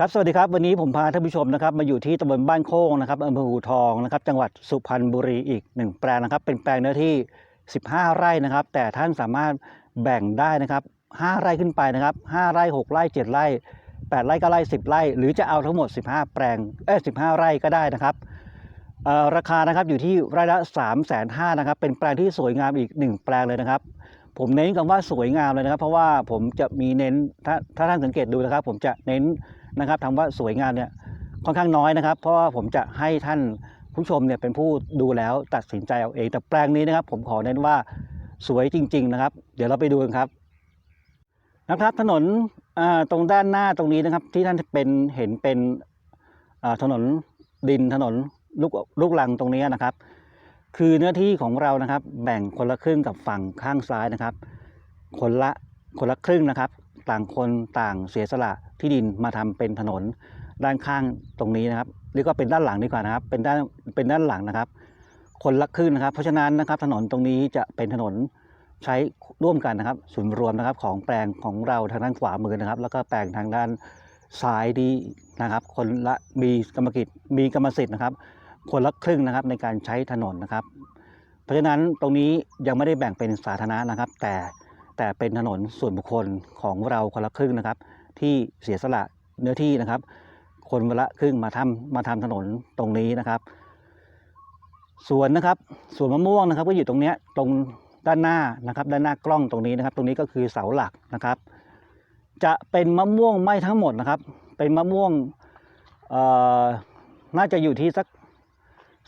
ครับ สวัสดีครับ วันนี้ผมพาท่านผู้ชมนะครับมาอยู่ที่ตำบลบ้านโค้งนะครับอำเภอหูทองนะครับ จังหวัดสุพรรณบุรีอีกหนึ่งแปลงนะครับ เป็นแปลงเนื้อที่ 15 ไร่นะครับ แต่ท่านสามารถแบ่งได้นะครับ 5 ไร่ขึ้นไปนะครับ 5 ไร่ 6 ไร่ 7 ไร่ 8 ไร่9ไร่ 10 ไร่ หรือจะเอาทั้งหมด 15 แปลง เอ้ย15 ไร่ก็ได้นะครับราคานะครับอยู่ที่ไร่ละ 3 5 0 0 0นะครับ เป็นแปลงที่สวยงามอีก 1 แปลงเลยนะครับผมเน้นคำว่าสวยงามเลยนะครับ เพราะว่าผมจะมีเน้นถ้าถ้าท่านสังเกตดูนะครับ ผมจะเน้น นะครับคำว่าสวยงามเนี่ยค่อนข้างน้อยนะครับ เพราะว่าผมจะให้ท่านผู้ชมเนี่ยเป็นผู้ดูแล้วตัดสินใจเอาเอง แต่แปลงนี้นะครับ ผมขอเน้นว่าสวยจริง ๆ นะครับ เดี๋ยวเราไปดูกันครับนะครับถนนตรงด้านหน้าตรงนี้นะครับ ที่ท่านเป็นเห็นเป็นถนนดินถนนลูกลูกลังตรงนี้นะครับ คือเนื้อที่ของเรานะครับ แบ่งคนละครึ่งกับฝั่งข้างซ้ายนะครับ คนละคนละครึ่งนะครับ ต่างคนต่างเสียสละที่ดินมาทำเป็นถนนด้านข้างตรงนี้นะครับเรียกว่าเป็นด้านหลังดีกว่านะครับ เป็นด้านเป็นด้านหลังนะครับ คนละครึ่งนะครับ เพราะฉะนั้นนะครับถนนตรงนี้จะเป็นถนนใช้ร่วมกันนะครับศูนย์รวมนะครับของแปลงของเราทางด้านขวามือนะครับ แล้วก็แปลงทางด้านซ้ายดีนะครับ คนละมีกรรมกิจมีกรรมสิทธิ์นะครับ คนละครึ่งนะครับในการใช้ถนนนะครับ เพราะฉะนั้นตรงนี้ยังไม่ได้แบ่งเป็นสาธารณะนะครับ แต่ แต่เป็นถนนส่วนบุคคลของเราคนละครึ่งนะครับ ที่เสียสละเนื้อที่นะครับ คนละครึ่งมาทำมาทำถนนตรงนี้นะครับสวนนะครับสวนมะม่วงนะครับ ก็อยู่ตรงเนี้ยตรงด้านหน้านะครับ ด้านหน้ากล้องตรงนี้นะครับ ตรงนี้ก็คือเสาหลักนะครับ จะเป็นมะม่วงไม่ทั้งหมดนะครับ เป็นมะม่วงเอ่อน่าจะอยู่ที่สัก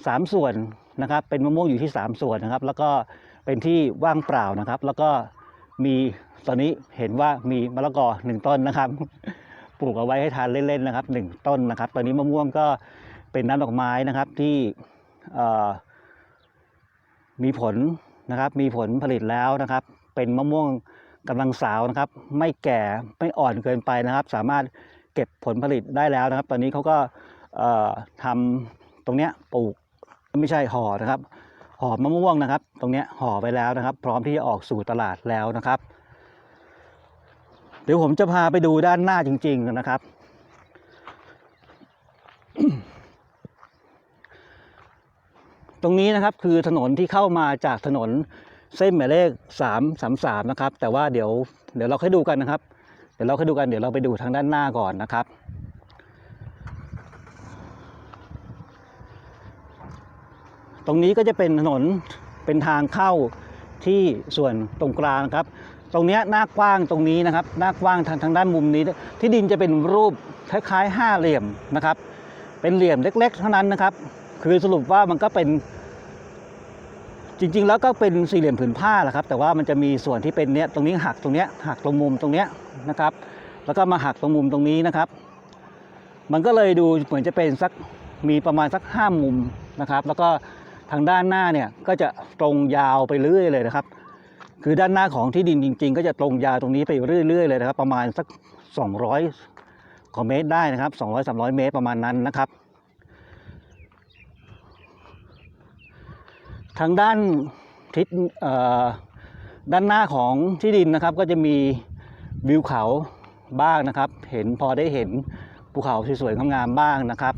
สามส่วนนะครับ เป็นมะม่วงอยู่ที่สามส่วนนะครับ แล้วก็เป็นที่ว่างเปล่านะครับ แล้วก็ มีตอนนี้เห็นว่ามีมะละกอหนึ่งต้นนะครับ ปลูกเอาไว้ให้ทานเล่นๆนะครับหนึ่งต้นนะครับ ตอนนี้มะม่วงก็เป็นน้ำดอกไม้นะครับที่มีผลนะครับ มีผลผลิตแล้วนะครับ เป็นมะม่วงกำลังสาวนะครับ ไม่แก่ไม่อ่อนเกินไปนะครับ สามารถเก็บผลผลิตได้แล้วนะครับ ตอนนี้เขาก็เอ่อทำตรงเนี้ยปลูกไม่ใช่ห่อนะครับ หอมมะม่วงนะครับ ตรงนี้ห่อไปแล้วนะครับ พร้อมที่จะออกสู่ตลาดแล้วนะครับ เดี๋ยวผมจะพาไปดูด้านหน้าจริง ๆนะครับ ตรงนี้นะครับคือถนนที่เข้ามาจากถนนเส้นหมายเลขสามสามสามนะครับ แต่ว่าเดี๋ยวเดี๋ยวเราค่อยดูกันนะครับ เดี๋ยวเราค่อยดูกันเดี๋ยวเราไปดูทางด้านหน้าก่อนนะครับ ตรงนี้ก็จะเป็นถนนเป็นทางเข้าที่ส่วนตรงกลางครับ ตรงเนี้ยหน้ากว้างตรงนี้นะครับ หน้ากว้างทางทางด้านมุมนี้ ที่ดินจะเป็นรูปคล้ายๆห้าเหลี่ยมนะครับ เป็นเหลี่ยมเล็ก ๆ เท่านั้นนะครับ คือสรุปว่ามันก็เป็น จริง ๆ แล้วก็เป็นสี่เหลี่ยมผืนผ้าแหละครับ แต่ว่ามันจะมีส่วนที่เป็นเนี้ยตรงนี้หักตรงเนี้ยหักตรงมุมตรงเนี้ยนะครับ แล้วก็มาหักตรงมุมตรงนี้นะครับ มันก็เลยดูเหมือนจะเป็นสักมีประมาณสักห้ามุมนะครับ แล้วก็ ทางด้านหน้าเนี่ยก็จะตรงยาวไปเรื่อยเลยนะครับ คือด้านหน้าของที่ดินจริง ๆ ก็จะตรงยาวตรงนี้ไปเรื่อยๆเลยนะครับ ประมาณสัก 200กว่าเมตรได้นะครับ 200-300 เมตรประมาณนั้นนะครับ ทางด้านทิศด้านหน้าของที่ดินนะครับ ก็จะมีวิวเขาบ้างนะครับ เห็นพอได้เห็นภูเขาสวยๆงามๆบ้างนะครับ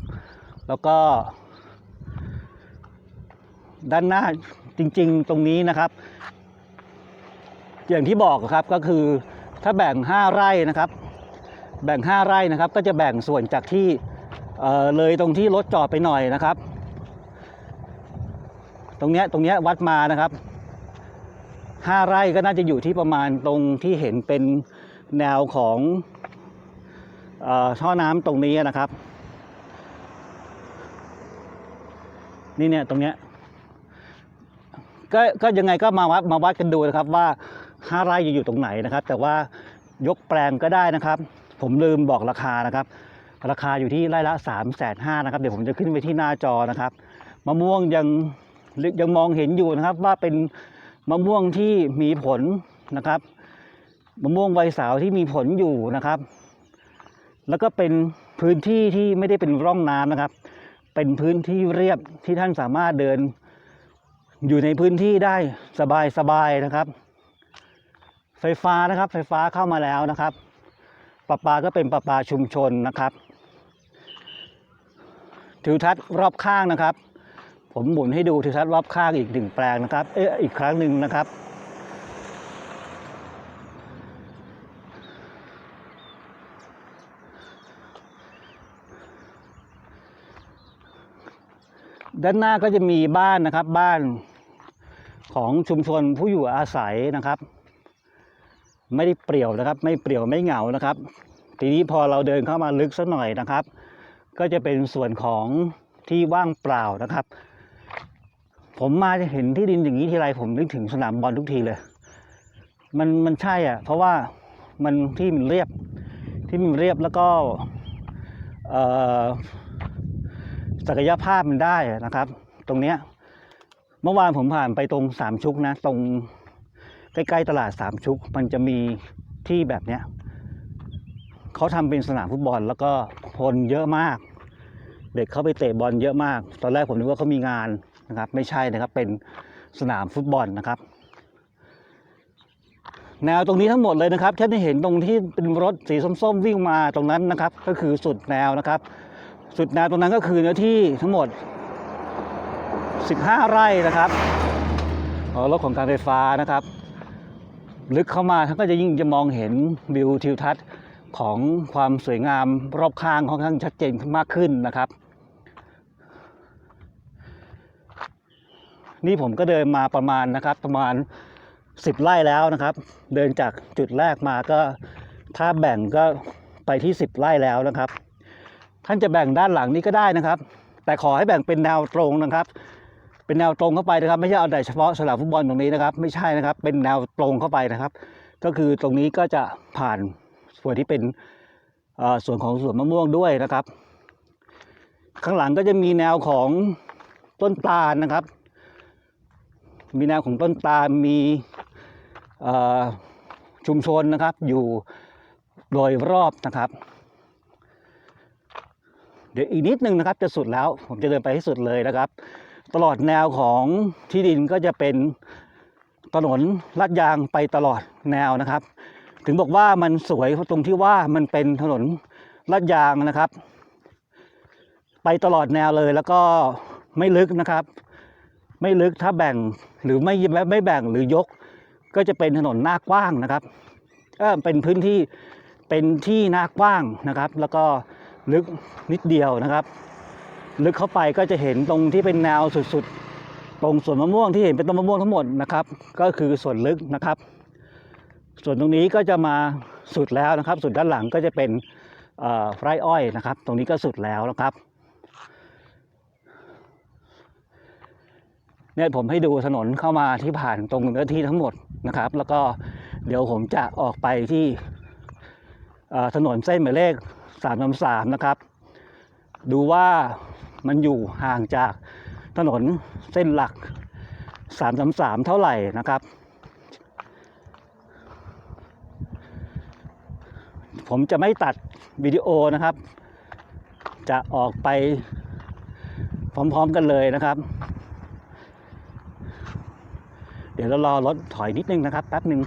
แล้วก็ ด้านหน้าจริง ๆ ตรงนี้นะครับ อย่างที่บอกครับก็คือถ้าแบ่ง 5 ไร่นะครับ แบ่ง 5 ไร่นะครับ ก็จะแบ่งส่วนจากที่เเลยตรงที่รถจอดไปหน่อยนะครับ ตรงเนี้ยตรงเนี้ยวัดมานะครับ5ไร่ก็น่าจะอยู่ที่ประมาณตรงที่เห็นเป็นแนวของออท่อน้ำตรงนี้นะครับ นี่เนี่ยตรงเนี้ย ก็ก็ยังไงก็มาวัดมาวัดกันดูนะครับว่าห้าไร่จะอยู่ตรงไหนนะครับ แต่ว่ายกแปลงก็ได้นะครับ ผมลืมบอกราคานะครับ ราคาอยู่ที่ไร่ละ3ามแสนห้านะครับเดี๋ยวผมจะขึ้นไปที่หน้าจอนะครับมะม่วงยังยังมองเห็นอยู่นะครับ ว่าเป็นมะม่วงที่มีผลนะครับมะม่วงใบสาวที่มีผลอยู่นะครับ แล้วก็เป็นพื้นที่ที่ไม่ได้เป็นร่องน้ำนะครับ เป็นพื้นที่เรียบที่ท่านสามารถเดิน อยู่ในพื้นที่ได้สบายสบายนะครับ ไฟฟ้านะครับ ไฟฟ้าเข้ามาแล้วนะครับประปาก็เป็นประปาชุมชนนะครับทิวทัศน์รอบข้างนะครับ ผมหมุนให้ดูทิวทัศน์รอบข้างอีกหนึ่งแปลงนะครับ เอ๊ะอีกครั้งหนึ่งนะครับ ด้านหน้าก็จะมีบ้านนะครับบ้าน ของชุมชนผู้อยู่อาศัยนะครับ ไม่ได้เปรี่ยวนะครับ ไม่เปรี่ยวไม่เหงานะครับ ทีนี้พอเราเดินเข้ามาลึกสักหน่อยนะครับ ก็จะเป็นส่วนของที่ว่างเปล่านะครับ ผมมาจะเห็นที่ดินอย่างนี้ทีไรผมนึกถึงสนามบอลทุกทีเลย มันมันใช่อะ เพราะว่ามันที่มันเรียบที่มันเรียบแล้วก็อ่อศักยภาพมันได้นะครับ ตรงเนี้ย เมื่อวานผมผ่านไปตรงสามชุกนะ ตรงใกล้ๆตลาดสามชุก มันจะมีที่แบบเนี้ยเขาทำเป็นสนามฟุตบอลแล้วก็คนเยอะมาก เด็กเข้าไปเตะบอลเยอะมาก ตอนแรกผมนึกว่าเขามีงานนะครับ ไม่ใช่นะครับเป็นสนามฟุตบอลนะครับ แนวตรงนี้ทั้งหมดเลยนะครับท่านจะเห็นตรงที่เป็นรถสีส้มๆวิ่งมาตรงนั้นนะครับ ก็คือสุดแนวนะครับ สุดแนวตรงนั้นก็คือเนื้อที่ทั้งหมด 15 ไร่นะครับรถของการไฟฟ้านะครับ ลึกเข้ามาท่านก็จะยิ่งจะมองเห็นวิวทิวทัศน์ของความสวยงามรอบข้างค่อนข้างชัดเจนมากขึ้นนะครับ นี่ผมก็เดินมาประมาณนะครับประมาณ 10 ไร่แล้วนะครับ เดินจากจุดแรกมาก็ถ้าแบ่งก็ไปที่ 10 ไร่แล้วนะครับ ท่านจะแบ่งด้านหลังนี้ก็ได้นะครับ แต่ขอให้แบ่งเป็นแนวตรงนะครับ เป็นแนวตรงเข้าไปนะครับ ไม่ใช่เอาแต่เฉพาะสนามฟุตบอลตรงนี้นะครับ ไม่ใช่นะครับ เป็นแนวตรงเข้าไปนะครับ ก็คือตรงนี้ก็จะผ่านส่วนที่เป็นส่วนของสวนมะม่วงด้วยนะครับ ข้างหลังก็จะมีแนวของต้นตาลนะครับ มีแนวของต้นตาลมีชุมชนนะครับ อยู่โดยรอบนะครับ เดี๋ยวอีกนิดนึงนะครับจะสุดแล้ว ผมจะเดินไปให้สุดเลยนะครับ ตลอดแนวของที่ดินก็จะเป็นถนนลาดยางไปตลอดแนวนะครับ ถึงบอกว่ามันสวยตรงที่ว่ามันเป็นถนนลาดยางนะครับ ไปตลอดแนวเลยแล้วก็ไม่ลึกนะครับ ไม่ลึกถ้าแบ่งหรือไม่ไม่แบ่งหรือยก ก็จะเป็นถนนหน้ากว้างนะครับเออเป็นพื้นที่เป็นที่หน้ากว้างนะครับ แล้วก็ ลึกนิดเดียวนะครับ ลึกเข้าไปก็จะเห็นตรงที่เป็นแนวสุดๆ ตรงสวนมะม่วงที่เห็นเป็นต้นมะม่วงทั้งหมดนะครับ ก็คือส่วนลึกนะครับ ส่วนตรงนี้ก็จะมาสุดแล้วนะครับ สุดด้านหลังก็จะเป็นไร่อ้อยนะครับ ตรงนี้ก็สุดแล้วนะครับเนี่ยผมให้ดูถนนเข้ามาที่ผ่านตรงเนื้อที่ทั้งหมดนะครับ แล้วก็เดี๋ยวผมจะออกไปที่ถนนเส้นหมายเลข สามสามนะครับ ดูว่ามันอยู่ห่างจากถนนเส้นหลักสามสามสามเท่าไหร่นะครับ ผมจะไม่ตัดวิดีโอนะครับ จะออกไปพร้อมๆกันเลยนะครับ เดี๋ยวเรารอรถถอยนิดนึงนะครับแป๊บหนึ่ง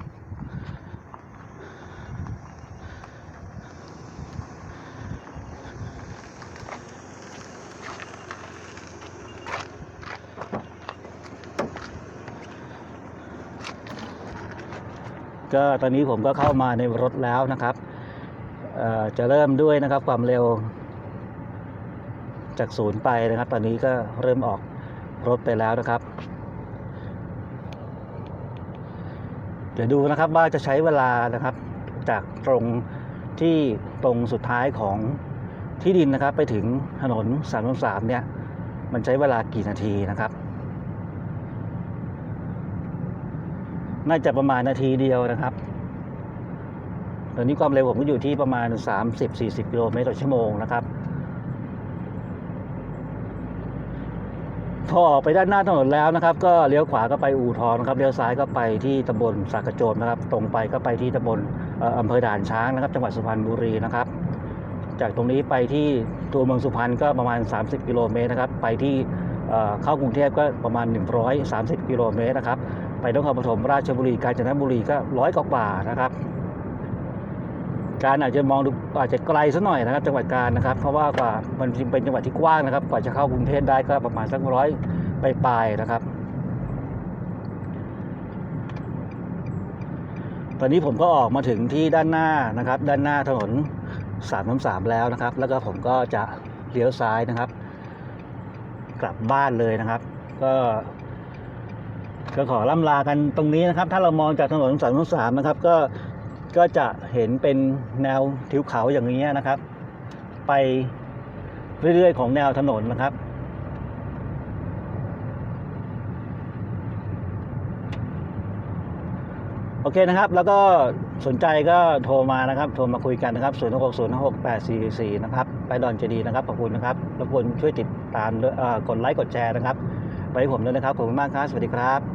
ก็ตอนนี้ผมก็เข้ามาในรถแล้วนะครับจะเริ่มด้วยนะครับความเร็ว จากศูนย์ไปนะครับ ตอนนี้ก็เริ่มออกรถไปแล้วนะครับ เดี๋ยวดูนะครับว่าจะใช้เวลานะครับ จากตรงที่ตรงสุดท้ายของที่ดินนะครับ ไปถึงถนนสามสามเนี่ย มันใช้เวลากี่นาทีนะครับ น่าจะประมาณนาทีเดียวนะครับตอนนี้ความเร็วผมก็อยู่ที่ประมาณ 30-40 กิโลเมตรต่อชั่วโมงนะครับพอออกไปด้านหน้าถนนแล้วนะครับ ก็เลี้ยวขวาก็ไปอู่ทองนะครับเลี้ยวซ้ายก็ไปที่ตำบลสากระโจมนะครับ ตรงไปก็ไปที่ตำบลอออำเภอด่านช้างนะครับ จังหวัดสุพรรณบุรีนะครับ จากตรงนี้ไปที่ตัวเมืองสุพรรณก็ประมาณ 30 กิโลเมตรนะครับ ไปที่ เข้ากรุงเทพก็ประมาณ 130 กิโลเมตรนะครับ ไปนครปฐมราชบุรีกาญจนบุรีก็ร้อยกว่าๆนะครับ การอาจจะมองดูอาจจะไกลสักหน่อยนะครับ จังหวัดกาญนะครับ เพราะว่ากว่ามันจริงเป็นจังหวัดที่กว้างนะครับ กว่าจะเข้ากรุงเทพได้ก็ประมาณสักร้อยปลายๆนะครับ ตอนนี้ผมก็ออกมาถึงที่ด้านหน้านะครับ ด้านหน้าถนนสามสามแล้วนะครับ แล้วก็ผมก็จะเลี้ยวซ้ายนะครับ กลับบ้านเลยนะครับ ก็ก็ขอล่ำลากันตรงนี้นะครับ ถ้าเรามองจากถนนสามสามนะครับ ก็ก็จะเห็นเป็นแนวทิวเขาอย่างนี้นะครับ ไปเรื่อยๆ ของแนวถนนนะครับโอเคนะครับ แล้วก็สนใจก็โทรมานะครับ โทรมาคุยกันนะครับ 0 6 0 6 8 4 4 นะครับ ไปดอนเจดีย์นะครับขอบคุณนะครับรบกวนช่วยติดตามกดไลค์กดแชร์นะครับไปผมด้วยนะครับขอบคุณมากครับสวัสดีครับ